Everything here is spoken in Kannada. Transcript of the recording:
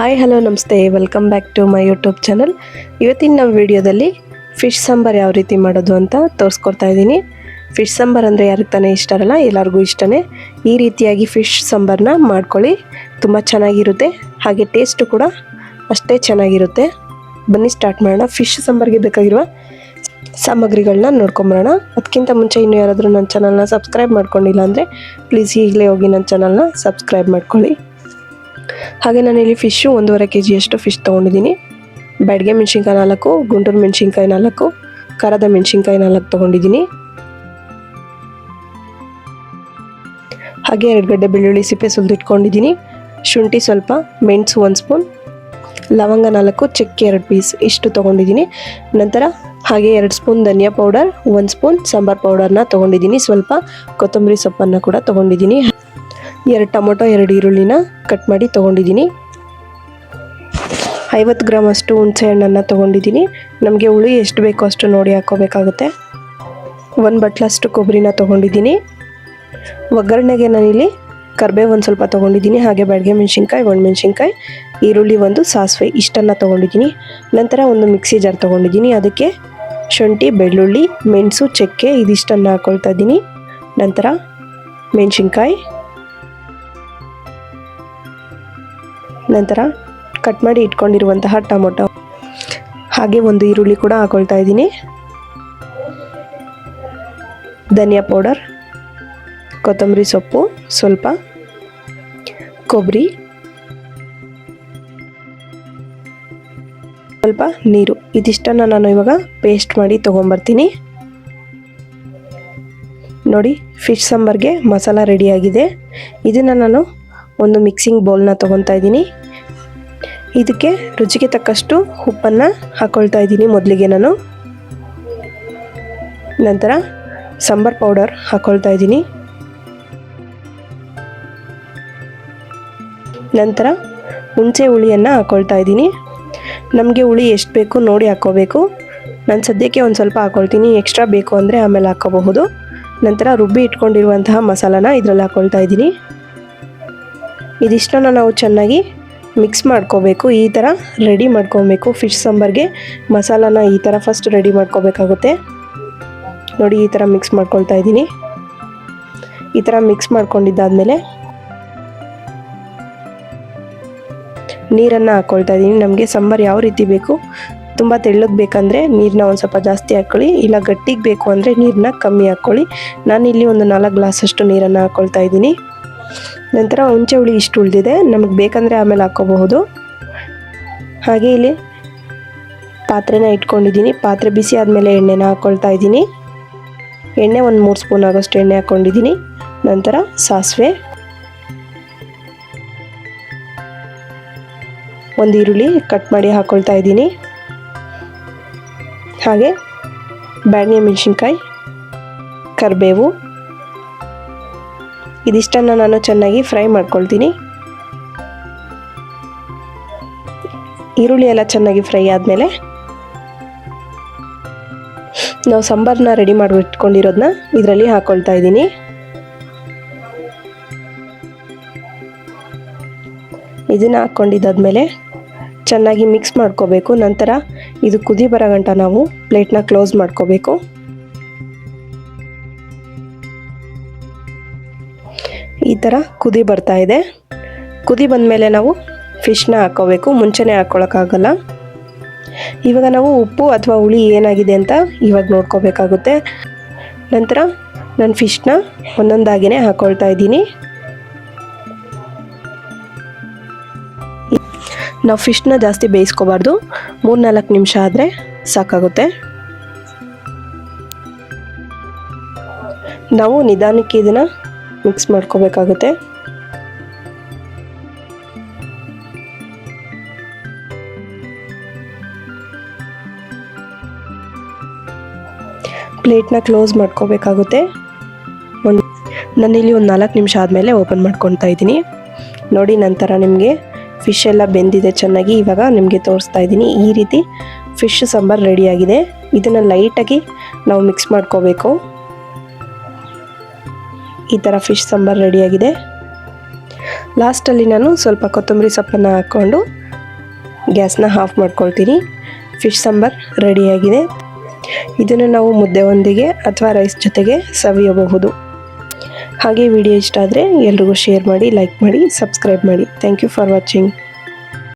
ಹಾಯ್ ಹಲೋ ನಮಸ್ತೆ. Welcome back to my YouTube channel ಇವತ್ತಿನ ನಾವು ವಿಡಿಯೋದಲ್ಲಿ ಫಿಶ್ ಸಾಂಬಾರ್ ಯಾವ ರೀತಿ ಮಾಡೋದು ಅಂತ ತೋರಿಸ್ಕೊಡ್ತಾ ಇದ್ದೀನಿ. ಫಿಶ್ ಸಾಂಬಾರ್ ಅಂದರೆ ಯಾರಿಗೆ ತಾನೇ ಇಷ್ಟ ಇರಲ್ಲ, ಎಲ್ಲರಿಗೂ ಇಷ್ಟನೇ. ಈ ರೀತಿಯಾಗಿ ಫಿಶ್ ಸಾಂಬಾರನ್ನ ಮಾಡ್ಕೊಳ್ಳಿ. ತುಂಬ ಚೆನ್ನಾಗಿರುತ್ತೆ. ಹಾಗೆ ಟೇಸ್ಟು ಕೂಡ ಅಷ್ಟೇ ಚೆನ್ನಾಗಿರುತ್ತೆ. ಬನ್ನಿ ಸ್ಟಾರ್ಟ್ ಮಾಡೋಣ. ಫಿಶ್ ಸಾಂಬಾರ್ಗೆ ಬೇಕಾಗಿರುವ ಸಾಮಗ್ರಿಗಳನ್ನ ನೋಡ್ಕೊಂಬರೋಣ. ಅದಕ್ಕಿಂತ ಮುಂಚೆ ಇನ್ನೂ ಯಾರಾದರೂ ನನ್ನ ಚಾನಲ್ನ ಸಬ್ಸ್ಕ್ರೈಬ್ ಮಾಡ್ಕೊಂಡಿಲ್ಲ ಅಂದರೆ ಪ್ಲೀಸ್ ಈಗಲೇ ಹೋಗಿ ನನ್ನ ಚಾನಲ್ನ ಸಬ್ಸ್ಕ್ರೈಬ್ ಮಾಡ್ಕೊಳ್ಳಿ. ಹಾಗೆ ನಾನಿಲ್ಲಿ ಫಿಶ್ಶು ಒಂದೂವರೆ ಕೆ ಜಿಯಷ್ಟು ಫಿಶ್ ತೊಗೊಂಡಿದ್ದೀನಿ. ಬ್ಯಾಡ್ಗೆ ಮೆಣಸಿನ್ಕಾಯಿ ನಾಲ್ಕು, ಗುಂಟೂರು ಮೆಣಸಿನ್ಕಾಯಿ ನಾಲ್ಕು, ಖಾರದ ಮೆಣಸಿನ್ಕಾಯಿ ನಾಲ್ಕು ತೊಗೊಂಡಿದ್ದೀನಿ. ಹಾಗೆ ಎರಡು ಗಡ್ಡೆ ಬೆಳ್ಳುಳ್ಳಿ ಸಿಪ್ಪೆ ಸುಲಿದಿಟ್ಕೊಂಡಿದ್ದೀನಿ ಶುಂಠಿ ಸ್ವಲ್ಪ, ಮೆಣಸು ಒಂದು ಸ್ಪೂನ್ ಲವಂಗ ನಾಲ್ಕು, ಚಕ್ಕೆ ಎರಡು ಪೀಸ್ ಇಷ್ಟು ತೊಗೊಂಡಿದ್ದೀನಿ. ನಂತರ ಹಾಗೆ ಎರಡು ಸ್ಪೂನ್ ಧನಿಯಾ ಪೌಡರ್ ಒಂದು ಸ್ಪೂನ್ ಸಾಂಬಾರ್ ಪೌಡರ್ನ ತೊಗೊಂಡಿದ್ದೀನಿ. ಸ್ವಲ್ಪ ಕೊತ್ತಂಬರಿ ಸೊಪ್ಪನ್ನು ಕೂಡ ತೊಗೊಂಡಿದ್ದೀನಿ. ಎರಡು ಟೊಮೊಟೊ, ಎರಡು ಈರುಳ್ಳಿನ ಕಟ್ ಮಾಡಿ ತೊಗೊಂಡಿದ್ದೀನಿ. ಐವತ್ತು ಗ್ರಾಮ್ ಅಷ್ಟು ಹುಣಸೆ ಹಣ್ಣನ್ನು ತೊಗೊಂಡಿದ್ದೀನಿ. ನಮಗೆ ಹುಳಿ ಎಷ್ಟು ಬೇಕೋ ಅಷ್ಟು ನೋಡಿ ಹಾಕೋಬೇಕಾಗುತ್ತೆ. ಒಂದು ಬಟ್ಲಷ್ಟು ಕೊಬ್ಬರಿನ ತೊಗೊಂಡಿದ್ದೀನಿ. ಒಗ್ಗರಣೆಗೆ ನಾನಿಲ್ಲಿ ಕರ್ಬೇವು ಒಂದು ಸ್ವಲ್ಪ ತೊಗೊಂಡಿದ್ದೀನಿ. ಹಾಗೆ ಬೆಳಗ್ಗೆ ಮೆಣಸಿನ್ಕಾಯಿ, ಒಣಮೆಣ್ಸಿನ್ಕಾಯಿ, ಈರುಳ್ಳಿ ಒಂದು ಸಾಸಿವೆ ಇಷ್ಟನ್ನು ತೊಗೊಂಡಿದ್ದೀನಿ. ನಂತರ ಒಂದು ಮಿಕ್ಸಿ ಜಾರ್ ತೊಗೊಂಡಿದ್ದೀನಿ. ಅದಕ್ಕೆ ಶುಂಠಿ, ಬೆಳ್ಳುಳ್ಳಿ, ಮೆಣಸು, ಚಕ್ಕೆ ಇದಿಷ್ಟನ್ನು ಹಾಕ್ಕೊಳ್ತಾ ಇದ್ದೀನಿ. ನಂತರ ಮೆಣಸಿನ್ಕಾಯಿ ನಂತರ ಕಟ್ ಮಾಡಿ ಇಟ್ಕೊಂಡಿರುವಂತಹ ಟೊಮೊಟೊ. ಹಾಗೆ ಒಂದು ಈರುಳ್ಳಿ ಕೂಡ ಹಾಕೊಳ್ತಾ ಇದ್ದೀನಿ. ಧನಿಯಾ ಪೌಡರ್, ಕೊತ್ತಂಬರಿ ಸೊಪ್ಪು ಸ್ವಲ್ಪ, ಕೊಬ್ಬರಿ, ಸ್ವಲ್ಪ ನೀರು. ಇದಿಷ್ಟನ್ನು ನಾನು ಇವಾಗ ಪೇಸ್ಟ್ ಮಾಡಿ ತೊಗೊಂಬರ್ತೀನಿ. ನೋಡಿ ಫಿಶ್ ಸಾಂಬಾರ್ಗೆ ಮಸಾಲ ರೆಡಿಯಾಗಿದೆ ಇದನ್ನು ನಾನು ಒಂದು ಮಿಕ್ಸಿಂಗ್ ಬೌಲ್ನ ತೊಗೊತಾ ಇದ್ದೀನಿ. ಇದಕ್ಕೆ ರುಚಿಗೆ ತಕ್ಕಷ್ಟು ಉಪ್ಪನ್ನು ಹಾಕ್ಕೊಳ್ತಾ ಇದ್ದೀನಿ ಮೊದಲಿಗೆ ನಾನು. ನಂತರ ಸಾಂಬಾರ್ ಪೌಡರ್ ಹಾಕ್ಕೊಳ್ತಾ ಇದ್ದೀನಿ. ನಂತರ ಹುಣಸೆ ಹುಳಿಯನ್ನು ಹಾಕ್ಕೊಳ್ತಾ ಇದ್ದೀನಿ. ನಮಗೆ ಹುಳಿ ಎಷ್ಟು ಬೇಕು ನೋಡಿ ಹಾಕ್ಕೋಬೇಕು ನಾನು ಸದ್ಯಕ್ಕೆ ಒಂದು ಸ್ವಲ್ಪ ಹಾಕ್ಕೊಳ್ತೀನಿ ಎಕ್ಸ್ಟ್ರಾ ಬೇಕು ಅಂದರೆ ಆಮೇಲೆ ಹಾಕ್ಕೋಬಹುದು ನಂತರ ರುಬ್ಬಿ ಇಟ್ಕೊಂಡಿರುವಂತಹ ಮಸಾಲಾನ ಇದರಲ್ಲಿ ಹಾಕ್ಕೊಳ್ತಾ ಇದ್ದೀನಿ. ಇದಿಷ್ಟನ್ನು ನಾವು ಚೆನ್ನಾಗಿ ಮಿಕ್ಸ್ ಮಾಡ್ಕೋಬೇಕು, ಈ ಥರ ರೆಡಿ ಮಾಡ್ಕೊಬೇಕು ಫಿಶ್ ಸಾಂಬಾರ್ಗೆ. ಮಸಾಲಾನ ಈ ಥರ ಫಸ್ಟ್ ರೆಡಿ ಮಾಡ್ಕೋಬೇಕಾಗುತ್ತೆ. ನೋಡಿ ಈ ಥರ ಮಿಕ್ಸ್ ಮಾಡ್ಕೊಳ್ತಾ ಇದ್ದೀನಿ. ಈ ಥರ ಮಿಕ್ಸ್ ಮಾಡ್ಕೊಂಡಿದ್ದಾದಮೇಲೆ ನೀರನ್ನು ಹಾಕ್ಕೊಳ್ತಾ ಇದ್ದೀನಿ. ನಮಗೆ ಸಾಂಬಾರು ಯಾವ ರೀತಿ ಬೇಕು, ತುಂಬ ತೆಳ್ಳಗೆ ಬೇಕಂದರೆ ನೀರನ್ನ ಒಂದು ಸ್ವಲ್ಪ ಜಾಸ್ತಿ ಹಾಕ್ಕೊಳ್ಳಿ ಇಲ್ಲ ಗಟ್ಟಿಗೆ ಬೇಕು ಅಂದರೆ ನೀರನ್ನ ಕಮ್ಮಿ ಹಾಕ್ಕೊಳ್ಳಿ ನಾನಿಲ್ಲಿ ಒಂದು ನಾಲ್ಕು ಗ್ಲಾಸಷ್ಟು ನೀರನ್ನು ಹಾಕ್ಕೊಳ್ತಾ ಇದ್ದೀನಿ. ನಂತರ ಹುಣಸೆ ಹುಳಿ ಇಷ್ಟು ಉಳಿದಿದೆ. ನಮಗೆ ಬೇಕಂದರೆ ಆಮೇಲೆ ಹಾಕ್ಕೋಬಹುದು ಹಾಗೆ ಇಲ್ಲಿ ಪಾತ್ರೆನ ಇಟ್ಕೊಂಡಿದ್ದೀನಿ. ಪಾತ್ರೆ ಬಿಸಿ ಆದಮೇಲೆ ಎಣ್ಣೆನ ಹಾಕ್ಕೊಳ್ತಾ ಇದ್ದೀನಿ. ಎಣ್ಣೆ ಒಂದು ಮೂರು ಸ್ಪೂನ್ ಆಗೋಷ್ಟು ಎಣ್ಣೆ ಹಾಕ್ಕೊಂಡಿದ್ದೀನಿ ನಂತರ ಸಾಸಿವೆ. ಒಂದು ಈರುಳ್ಳಿ ಕಟ್ ಮಾಡಿ ಹಾಕ್ಕೊಳ್ತಾ ಇದ್ದೀನಿ. ಹಾಗೆ ಬ್ಯಾಡಗೆ ಮೆಣಸಿನ್ಕಾಯಿ, ಕರಿಬೇವು. ಇದಿಷ್ಟನ್ನು ನಾನು ಚೆನ್ನಾಗಿ ಫ್ರೈ ಮಾಡ್ಕೊಳ್ತೀನಿ. ಈರುಳ್ಳಿ ಎಲ್ಲ ಚೆನ್ನಾಗಿ ಫ್ರೈ ಆದಮೇಲೆ ನಾವು ಸಾಂಬಾರನ್ನ ರೆಡಿ ಮಾಡಿ ಇಟ್ಕೊಂಡಿರೋದನ್ನ ಇದರಲ್ಲಿ ಹಾಕ್ಕೊಳ್ತಾ ಇದ್ದೀನಿ. ಇದನ್ನು ಹಾಕ್ಕೊಂಡಿದ್ದಾದ್ಮೇಲೆ ಚೆನ್ನಾಗಿ ಮಿಕ್ಸ್ ಮಾಡ್ಕೋಬೇಕು. ನಂತರ ಇದು ಕುದಿ ಬರೋ ಗಂಟ ನಾವು ಪ್ಲೇಟ್ನ ಕ್ಲೋಸ್ ಮಾಡ್ಕೋಬೇಕು. ಈ ಥರ ಕುದಿ ಬರ್ತಾ ಇದೆ. ಕುದಿ ಬಂದಮೇಲೆ ನಾವು ಫಿಶ್ನ ಹಾಕ್ಕೋಬೇಕು. ಮುಂಚೆನೇ ಹಾಕ್ಕೊಳಕ್ಕಾಗಲ್ಲ. ಇವಾಗ ನಾವು ಉಪ್ಪು ಅಥವಾ ಹುಳಿ ಏನಾಗಿದೆ ಅಂತ ಇವಾಗ ನೋಡ್ಕೋಬೇಕಾಗುತ್ತೆ. ನಂತರ ನಾನು ಫಿಶ್ನ ಒಂದೊಂದಾಗಿನೇ ಹಾಕ್ಕೊಳ್ತಾ ಇದ್ದೀನಿ. ನಾವು ಫಿಶ್ನ ಜಾಸ್ತಿ ಬೇಯಿಸ್ಕೋಬಾರ್ದು. ಮೂರು ನಾಲ್ಕು ನಿಮಿಷ ಆದರೆ ಸಾಕಾಗುತ್ತೆ. ನಾವು ನಿಧಾನಕ್ಕೆ ಇದನ್ನು ಮಿಕ್ಸ್ ಮಾಡ್ಕೋಬೇಕಾಗುತ್ತೆ. ಪ್ಲೇಟ್ನ ಕ್ಲೋಸ್ ಮಾಡ್ಕೋಬೇಕಾಗುತ್ತೆ. ಒಂದು ನಾನಿಲ್ಲಿ ಒಂದು ನಾಲ್ಕು ನಿಮಿಷ ಆದಮೇಲೆ ಓಪನ್ ಮಾಡ್ಕೊತಾ ಇದ್ದೀನಿ. ನೋಡಿ ನಂತರ ನಿಮಗೆ ಫಿಶ್ ಎಲ್ಲ ಬೆಂದಿದೆ ಚೆನ್ನಾಗಿ. ಇವಾಗ ನಿಮಗೆ ತೋರಿಸ್ತಾ ಇದ್ದೀನಿ. ಈ ರೀತಿ ಫಿಶ್ ಸಾಂಬಾರು ರೆಡಿಯಾಗಿದೆ. ಇದನ್ನು ಲೈಟಾಗಿ ನಾವು ಮಿಕ್ಸ್ ಮಾಡ್ಕೋಬೇಕು. ಈ ಥರ ಫಿಶ್ ಸಾಂಬಾರು ರೆಡಿಯಾಗಿದೆ. ಲಾಸ್ಟಲ್ಲಿ ನಾನು ಸ್ವಲ್ಪ ಕೊತ್ತಂಬರಿ ಸೊಪ್ಪನ್ನು ಹಾಕ್ಕೊಂಡು ಗ್ಯಾಸ್ನ ಆಫ್ ಮಾಡ್ಕೊಳ್ತೀನಿ. ಫಿಶ್ ಸಾಂಬಾರು ರೆಡಿಯಾಗಿದೆ. ಇದನ್ನು ನಾವು ಮುದ್ದೆಯೊಂದಿಗೆ ಅಥವಾ ರೈಸ್ ಜೊತೆಗೆ ಸವಿಯಬಹುದು. ಹಾಗೆ ವಿಡಿಯೋ ಇಷ್ಟ ಆದರೆ ಎಲ್ರಿಗೂ ಶೇರ್ ಮಾಡಿ, ಲೈಕ್ ಮಾಡಿ, ಸಬ್ಸ್ಕ್ರೈಬ್ ಮಾಡಿ. Thank you for watching.